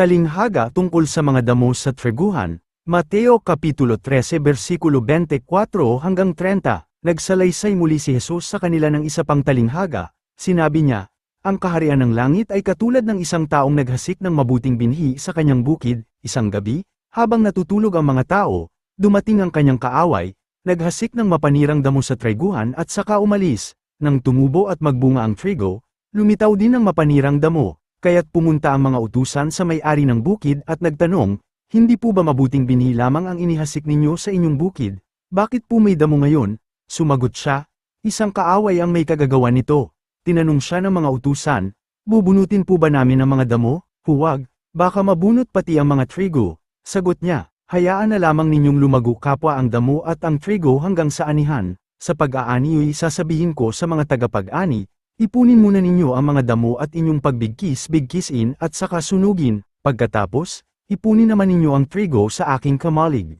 Talinghaga tungkol sa mga damo sa treguhan, Mateo Kapitulo 13 versikulo 24 hanggang 30, nagsalaysay muli si Jesus sa kanila ng isa pang talinghaga, sinabi niya, ang kaharian ng langit ay katulad ng isang taong naghasik ng mabuting binhi sa kanyang bukid, isang gabi, habang natutulog ang mga tao, dumating ang kanyang kaaway, naghasik ng mapanirang damo sa treguhan at saka umalis, nang tumubo at magbunga ang trigo, lumitaw din ang mapanirang damo, kaya't pumunta ang mga utusan sa may-ari ng bukid at nagtanong, hindi po ba mabuting binhi lamang ang inihasik ninyo sa inyong bukid? Bakit po may damo ngayon? Sumagot siya, isang kaaway ang may kagagawa nito. Tinanong siya ng mga utusan, bubunutin po ba namin ang mga damo? Huwag, baka mabunot pati ang mga trigo. Sagot niya, hayaan na lamang ninyong lumago kapwa ang damo at ang trigo hanggang sa anihan. Sa pag-aani sasabihin ko sa mga tagapag-ani, Ipunin muna ninyo ang mga damo at inyong pagbigkis-bigkisin at saka sunugin, pagkatapos, ipunin naman ninyo ang trigo sa aking kamalig.